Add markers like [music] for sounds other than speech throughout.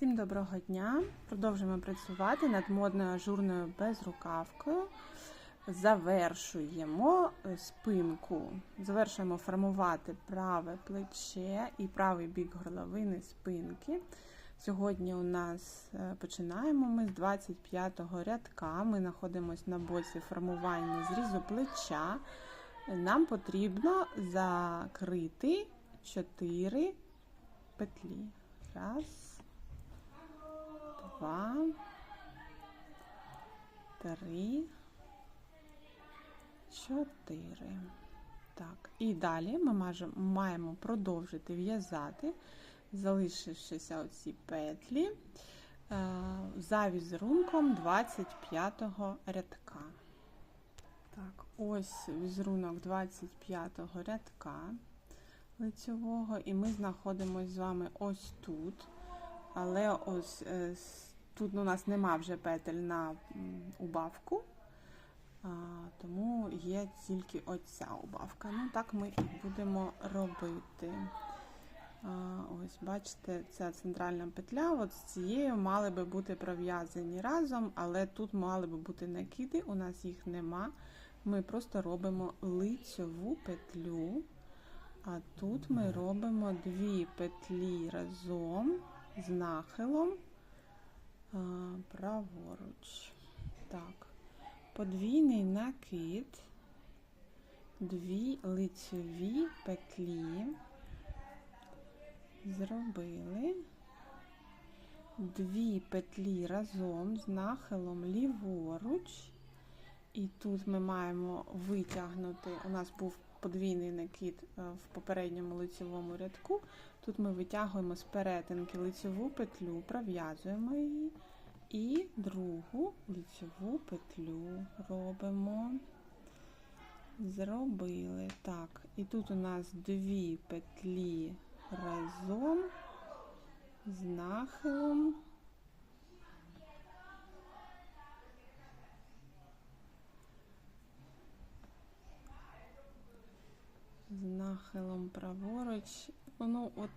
Всім доброго дня! Продовжуємо працювати над модною ажурною безрукавкою. Завершуємо е, спинку, завершуємо формувати праве плече і правий бік горловини спинки. Сьогодні у нас е, починаємо ми з 25-го рядка. Ми знаходимося на боці формування зрізу плеча. Нам потрібно закрити 4 петлі. Раз, два, три, чотири. Так, і далі ми маємо продовжити в'язати, залишившися оці петлі е, за візерунком 25-го рядка. Так, ось візерунок 25-го рядка лицьового, і ми знаходимося з вами ось тут. Але ось е, с- тут у нас нема вже петель на убавку, тому є тільки оця убавка. Ну, так ми і будемо робити. Ось, бачите, ця центральна петля, от з цією мали би бути пров'язані разом, але тут мали би бути накиди, у нас їх нема. Ми просто робимо лицьову петлю. А тут ми робимо дві петлі разом з нахилом праворуч. Так, подвійний накид, дві лицьові петлі. Зробили дві петлі разом з нахилом ліворуч. І тут ми маємо витягнути, у нас був подвійний накид е, в попередньому лицевому рядку. Тут ми витягуємо з перетинки лицеву петлю, пров'язуємо її і другу лицеву петлю робимо. Зробили. Так, і тут у нас дві петлі разом з нахилом. з нахилом праворуч. Ну, от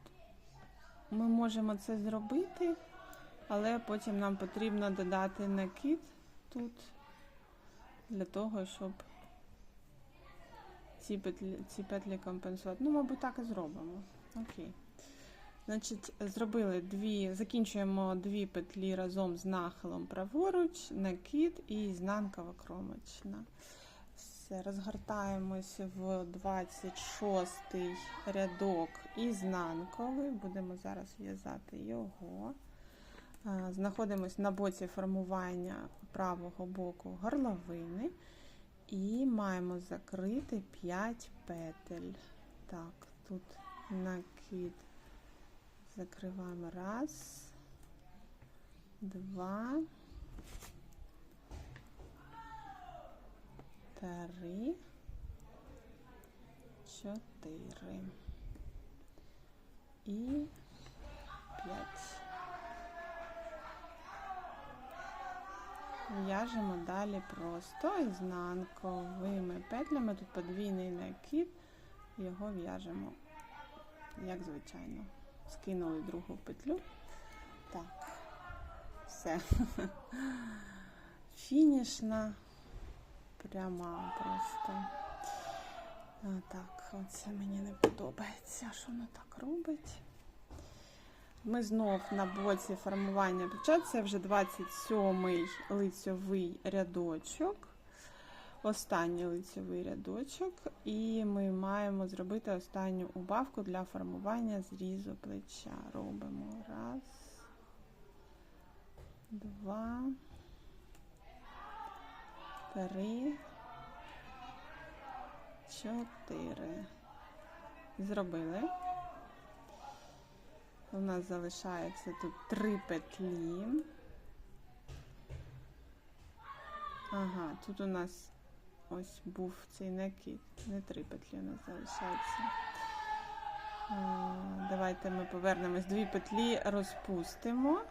ми можемо це зробити, але потім нам потрібно додати накид тут для того, щоб ці петлі, ці петлі компенсувати. Ну, мабуть, так і зробимо. Окей. Значить, зробили дві, закінчуємо дві петлі разом з нахилом праворуч, накид і ізнанкова кромочна. Все, розгортаємось в 26 рядок ізнанковий. Будемо зараз в'язати його. Знаходимось на боці формування правого боку горловини і маємо закрити 5 петель. Так, тут накид закриваємо раз, два. Три, чотири і п'ять. В'яжемо далі просто ізнанковими петлями. Тут подвійний накид, його в'яжемо, як звичайно. Скинули другу петлю. Так, все. [laughs] Фінішна пряма просто. А, так, оце мені не подобається, що воно так робить. Ми знов на боці формування плеча. Це вже 27-й лицьовий рядочок. Останній лицьовий рядочок. І ми маємо зробити останню убавку для формування зрізу плеча. Робимо раз, два три, чотири. Зробили. У нас залишається тут три петлі. Ага, тут у нас ось був цей накид. Не три петлі у нас залишається. Давайте ми повернемось. Дві петлі розпустимо.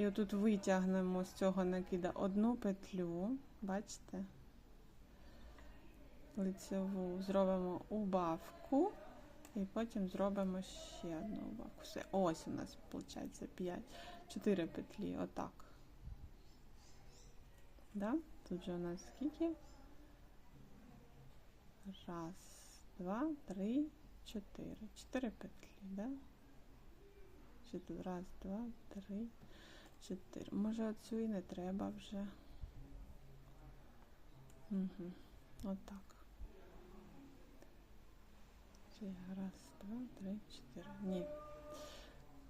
І отут витягнемо з цього накида одну петлю, бачите? Лицеву зробимо убавку І потім зробимо ще одну убавку. Все, ось у нас виходить 5, 4 петлі, отак. Да? Тут же у нас скільки? Раз, два, три, чотири. Чотири петлі, да? Раз, два, три, чотири. Може оцю і не треба вже. Угу. Отак. Раз, два, три, чотири. Ні.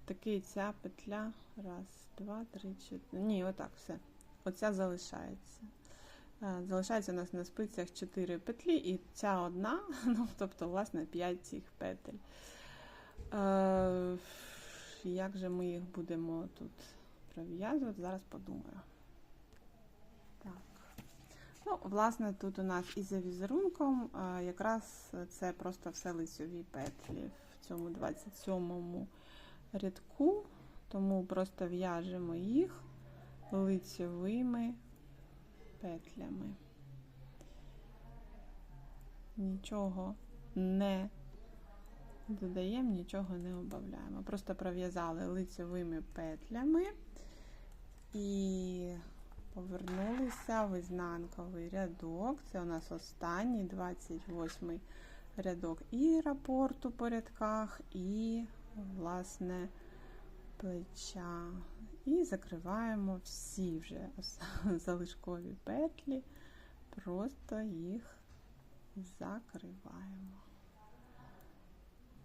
Такий ця петля. Раз, два, три, чотири. Ні, отак все. Оця залишається. Е, Залишається у нас на спицях 4 петлі, і ця одна, [laughs] ну, тобто, власне, 5 цих петель. Е, як же ми їх будемо тут пров'язувати? Зараз подумаю. Так. Ну, власне, тут у нас і за візерунком, е, якраз це просто все лицьові петлі в цьому 27-му рядку, тому просто в'яжемо їх лицьовими петлями. Нічого не додаємо, нічого не обавляємо. Просто пров'язали лицьовими петлями і повернулися в ізнанковий рядок. Це у нас останній 28 рядок і рапорту по рядках, і, власне, плеча. І закриваємо всі вже [laughs] залишкові петлі, просто їх закриваємо.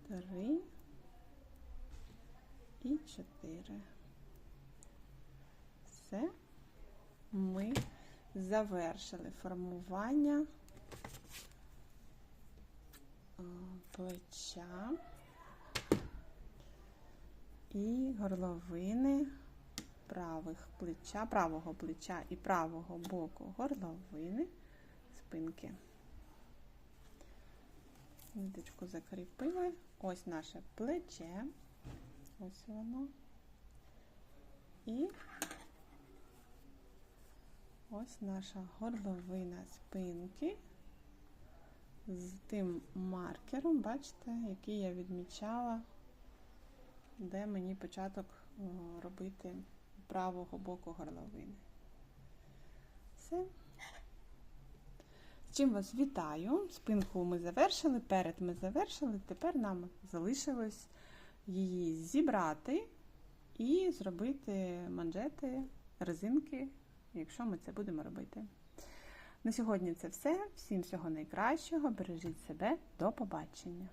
Три і чотири. Все, ми завершили формування плеча і горловини правих плеча, правого плеча і правого боку горловини спинки. Ниточку закріпили. Ось наше плече. Ось воно. І ось наша горловина спинки з тим маркером, бачите, який я відмічала, де мені початок робити правого боку горловини. Все. З чим вас вітаю. Спинку ми завершили, перед ми завершили. Тепер нам залишилось її зібрати і зробити манжети, резинки, якщо ми це будемо робити. На сьогодні це все. Всім всього найкращого. Бережіть себе, до побачення!